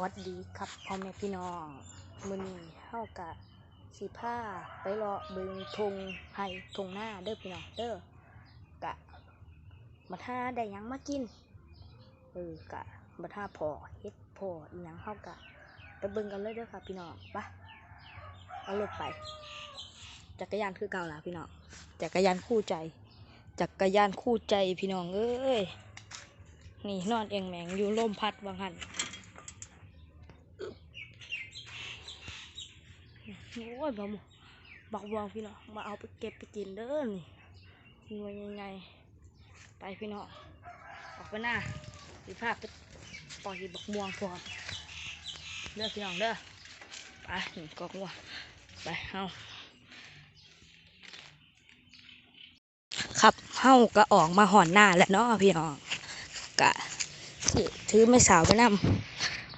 วัสดีครับพ่อแม่พี่น้องมื้อนี้เฮากะสิพาไปเลาะเบิงทงไห้ทงหน้าเด้อพี่น้องเด้อกะมาท่าได้หยังมากินเออกะมาท่าพอเฮ็ดพออีหยังเฮากะไปเบิ่งกันเลยเด้อค่ะพี่น้องไปเอารถไปจักรยานคือเก่าล่ะพี่น้องจักรยานคู่ใจจักรยานคู่ใจพี่น้องเอ้ยนี่นอนเองแหมงอยู่ลมพัดบางหัน โอ้ยบักหมบักบวงพี่น้องมาเอาไปเก็บไปกินเด้อนี่หน่วยใหญ่ๆไปพี่น้องออกไปหน้าสีภาพไปปล่อยบักม่วงพร้อมเด้อพี่น้องเด้อไปนี่กอกม่วงไปเฮาครับเฮาก็ออกมาหอนหน้าแล้วเนาะพี่น้องกะนี่ถือไม่สาวไปน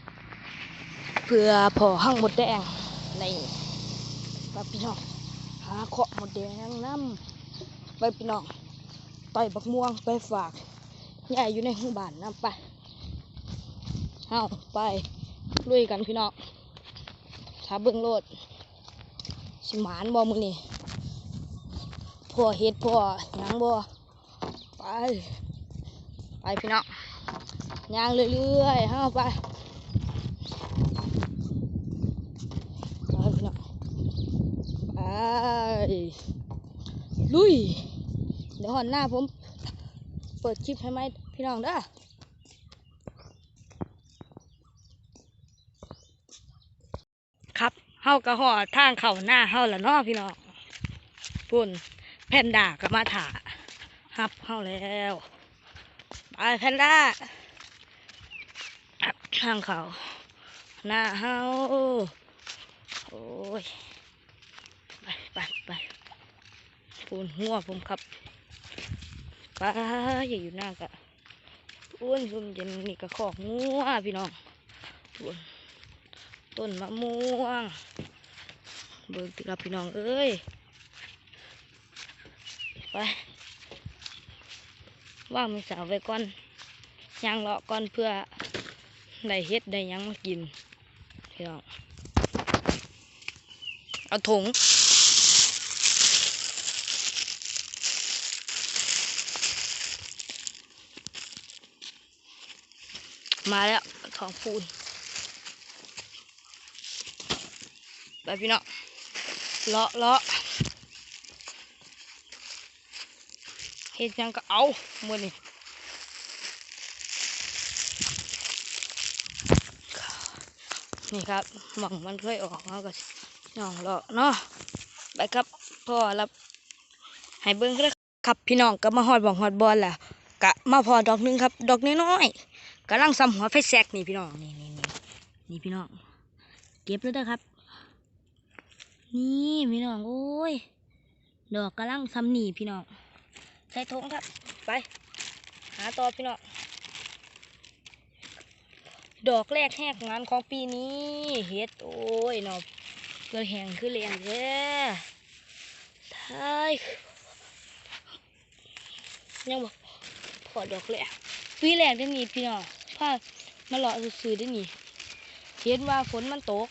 ำเพื่อพอห้างหมดแดงใน ไปพี่น้องหาเคาะหมดแดงน้ำไปพี่น้องต่อยบักม่วงไปฝากยายอยู่ในห้องบ้านน้ำไปเอาไปลุยกันพี่น้องถ้าเบิ่งโลดสิหมานบ่มึงนี่พ่อเฮ็ดพ่อหยังบ่ไป ไปพี่น้องย่างเรื่อยๆเฮาไปพี่น้อง ไป ลุย เดี๋ยวหอนหน้าผม เปิดคลิปให้ไหมพี่น้องเด้อครับเฮากระหอดทางเข่าหน้าเฮาละเนาะพี่น้องปุ่นแพนด้าก็มาถาฮับเฮาแล้วไปแพนด้าอับทางเขาหน้าเฮาโอ้ย ไปไปปูนหัวผมครับไปอย่าอยู่หน้ากะปูนซุ่มเย็นนี่ก็ขอกงัวพี่น้องปูนต้นมะม่วง เบิ่งติครับพี่น้องเอ้ยไปว่างมีสาวไว้ก่อนย่างเลาะก่อนเพื่อได้เฮ็ดได้ยังมากินพี่น้องเอาถุง มาแล้วของปูนไปพี่น้องเลาะเลาะเฮ็ดยังก็เอามือนี่นี่ครับหวังมันเคยออกแล้วก็ย่องเลาะเนาะไปครับพ่อรับให้เบิ้งครับพี่น้องก็มาหอดบ่องหอดบอลแหละกะมาพอดอกนึงครับ ดอกน้อยๆ กำลังซ้ำหัวไฟแซกนี่พี่น้องนี่นี่นี่นี่พี่น้องเก็บแล้วเด้อครับ นี่พี่น้องโอ้ยดอกกำลังซ้ำหนีพี่น้องใส่ถุงครับ ไป หาต่อพี่น้องดอกแรกแหกงานของปีนี้เฮ็ดโอ้ยเนาะเกิดแหงคือเรียงแท้ท้ายยังบอกพอดอกแรก ปีแรกได้นี่พี่น้องพามาเลาะซื้อได้นี่เห็นว่าฝนมันตก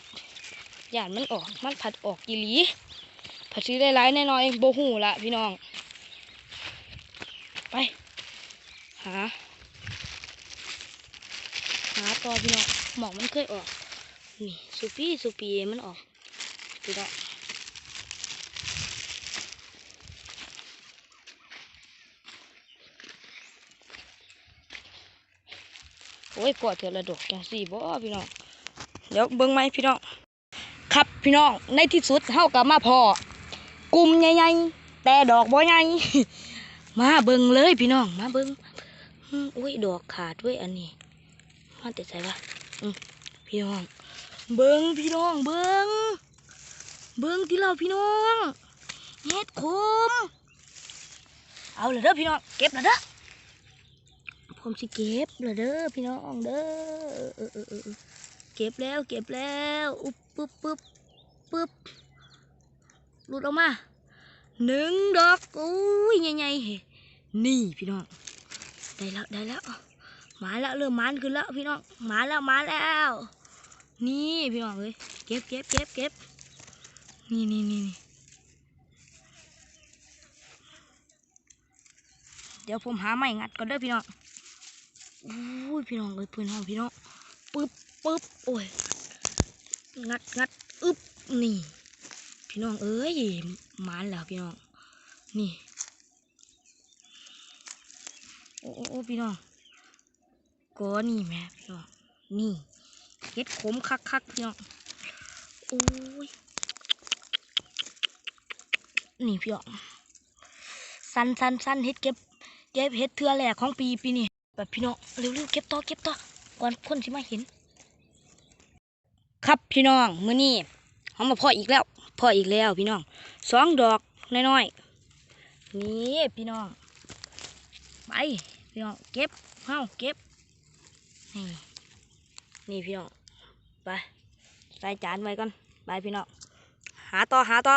หยาดมันออกมันผัดออกกีหลีผัดซื้อได้หลายแน่นอนโบหูละพี่น้อง ไป หา หาต่อพี่น้องหมอกมันเคยออก นี่สุปีสุปีมันออกพี่น้อง โอ้ยปวดเถอะระดกจังสี่บ่พี่น้องเดี๋ยวเบิ่งไหมพี่น้องครับพี่น้องในที่สุดเฮากับมาพอกลุ่มใหญ่ๆแต่ดอกบ่ใหญ่มาเบิ่งเลยพี่น้องมาเบิ่งอุ้ยดอกขาดด้วยอันนี้มาแต่ใส่วะพี่น้อง เบิ่งพี่น้องเบิ่งเบิ่งที่เราพี่น้องเฮ็ดคมเอาเลยเด้อพี่น้องเก็บเลยเด้อ ผมสิเก็บเลยเด้อพี่น้องเด้อเก็บแล้วเก็บแล้วอุ๊บปึ๊บปึ๊บปึ๊บหลุดออกมาหนึ่งดอกอุ้ยใหญ่ๆเฮนี่พี่น้องได้แล้วได้แล้วมาแล้วเริ่มมันขึ้นแล้วพี่น้องมาแล้วมาแล้ว นี่พี่น้องเอ้ยเก็บเก็บเก็บเก็บนี่นี่นี่นี่เดี๋ยวผมหาไม้งัดก่อนเด้อพี่น้อง อุ้ยพี่น้องเอ้ยเพื่นห้องพี่น้องปึ๊บปึ๊บโอ้ยงัดงัดอึบนี่ พี่น้องเอ้ยหมานแล้วพี่น้องนี่โอ้โอ้พี่น้องก็นี่แม่พี่น้องนี่เฮ็ดขมคักคักพี่น้องโอ้ยนี่พี่น้องสั้นสั้นสั้นเฮ็ดเก็บเก็บเฮ็ดเทือแหลกของปีปีนี้ แบบพี่น้องเร็วๆเก็บต่อเก็บต่อก่อนคนที่มาเห็น ครับพี่น้องมื้อนี้เขามาพ่ออีกแล้วพ่ออีกแล้วพี่น้องสองดอกน้อยๆนี่พี่น้องไปพี่น้องเก็บเฮาเก็บนี่นี่พี่น้องไปใส่จานไว้ก่อนไปพี่น้องหาต่อหาต่อ